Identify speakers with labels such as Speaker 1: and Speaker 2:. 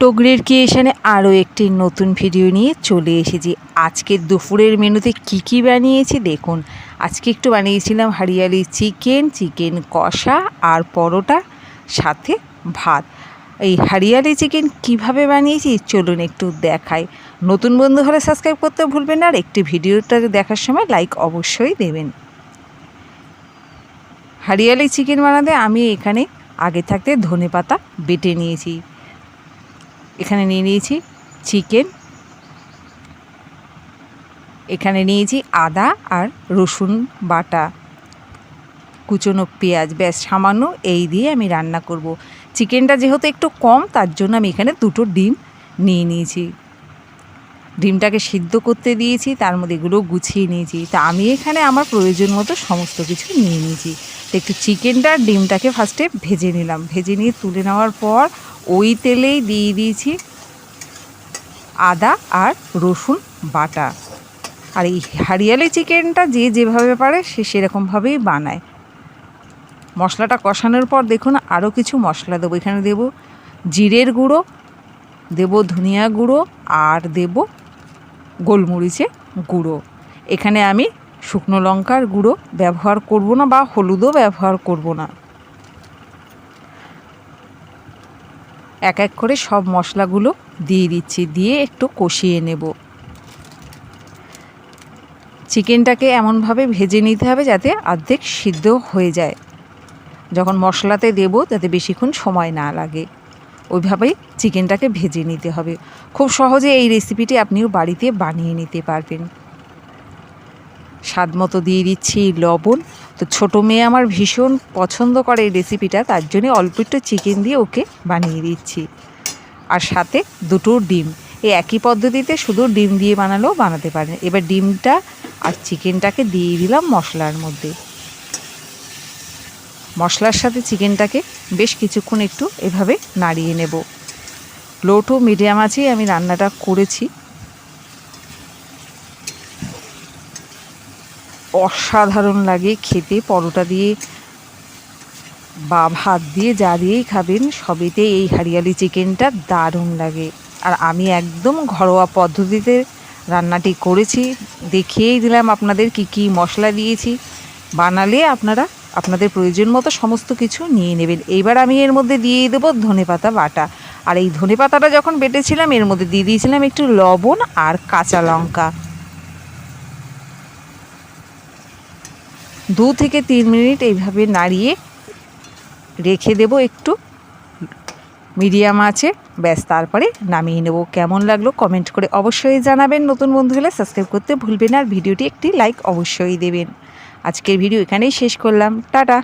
Speaker 1: টগরের ক্রিয়েশনে আরও একটি নতুন ভিডিও নিয়ে চলে এসেছি? আজকের দুপুরের মেনুতে কি কি বানিয়েছি দেখুন। আজকে একটু বানিয়েছিলাম হারিয়ালি চিকেন চিকেন কষা আর পরোটা, সাথে ভাত। এই হারিয়ালি চিকেন কীভাবে বানিয়েছি চলুন একটু দেখাই। নতুন বন্ধু হলে সাবস্ক্রাইব করতে ভুলবেন আর একটি ভিডিওটা দেখার সময় লাইক অবশ্যই দেবেন। হারিয়ালি চিকেন বানাতে আমি এখানে আগে থাকতে ধনে পাতা বেটে নিয়েছি। এখানে নিয়ে নিয়েছি চিকেন, এখানে নিয়েছি আদা আর রসুন বাটা, কুচনো পেঁয়াজ। ব্যাস, সামান্য এই দিয়ে আমি রান্না করব। চিকেনটা যেহেতু একটু কম, তার জন্য আমি এখানে দুটো ডিম নিয়ে নিয়েছি। ডিমটাকে সিদ্ধ করতে দিয়েছি, তার মধ্যে এগুলো গুছিয়ে নিয়েছি। তা আমি এখানে আমার প্রয়োজন মতো সমস্ত কিছু নিয়ে নিয়েছি। তো একটু চিকেনটা ডিমটাকে ফার্স্টে ভেজে নিলাম। ভেজে নিয়ে তুলে নেওয়ার পর ওই তেলেই দিয়ে দিয়েছি আদা আর রসুন বাটা। আর এই হারিয়ালি চিকেনটা যে যেভাবে পারে সে সেরকমভাবেই বানায়। মশলাটা কষানোর পর দেখুন আরও কিছু মশলা দেবো। এখানে দেব জিরের গুঁড়ো, দেব ধনিয়া গুঁড়ো আর দেব গোলমরিচে গুঁড়ো। এখানে আমি শুকনো লঙ্কার গুঁড়ো ব্যবহার করব না বা হলুদও ব্যবহার করব না। এক এক করে সব মশলাগুলো দিয়ে দিচ্ছি, দিয়ে একটু কষিয়ে নেব। চিকেনটাকে এমনভাবে ভেজে নিতে হবে যাতে অর্ধেক সিদ্ধ হয়ে যায়। যখন মশলাতে দেব যাতে বেশিক্ষণ সময় না লাগে। ওইভাবেই চিকেনটাকে ভেজে নিতে হবে। খুব সহজে এই রেসিপিটি আপনিও বাড়িতে বানিয়ে নিতে পারবেন। স্বাদ মতো দিয়ে দিচ্ছি লবণ। তো ছোটো মেয়ে আমার ভীষণ পছন্দ করে এই রেসিপিটা তার জন্যে অল্প একটু চিকেন দিয়ে ওকে বানিয়ে দিচ্ছি। আর সাথে দুটো ডিম। এই একই পদ্ধতিতে শুধু ডিম দিয়ে বানালেও বানাতে পারেন এবার ডিমটা আর চিকেনটাকে দিয়ে দিলাম মশলার মধ্যে। মশলার সাথে চিকেনটাকে বেশ কিছুক্ষণ একটু এভাবে নাড়িয়ে নেব। লো টু মিডিয়াম আছেই আমি রান্নাটা করেছি। অসাধারণ লাগে খেতে। পরোটা দিয়ে বা ভাত দিয়ে যা দিয়েই খাবেন, সবেতে এই হারিয়ালি চিকেনটা দারুণ লাগে। আর আমি একদম ঘরোয়া পদ্ধতিতে রান্নাটি করেছি। দেখিয়েই দিলাম আপনাদের কি কি মশলা দিয়েছি। বানালে আপনারা আপনাদের প্রয়োজন মতো সমস্ত কিছু নিয়ে নেবেন। এইবার আমি এর মধ্যে দিয়ে দেবো ধনে পাতা বাটা। আর এই ধনে পাতাটা যখন বেটেছিলাম, এর মধ্যে দিয়ে দিয়েছিলাম একটু লবণ আর কাঁচা লঙ্কা। দু থেকে তিন মিনিট এইভাবে নাড়িয়ে রেখে দেব একটু। মিডিয়াম আছে, ব্যাস তারপরে নামিয়ে নেব। কেমন লাগল কমেন্ট করে অবশ্যই জানাবেন। নতুন বন্ধু হলে সাবস্ক্রাইব করতে ভুলবেন আর ভিডিওটি একটি লাইক অবশ্যই দেবেন। আজকের ভিডিও এখানেই শেষ করলাম। টাটা!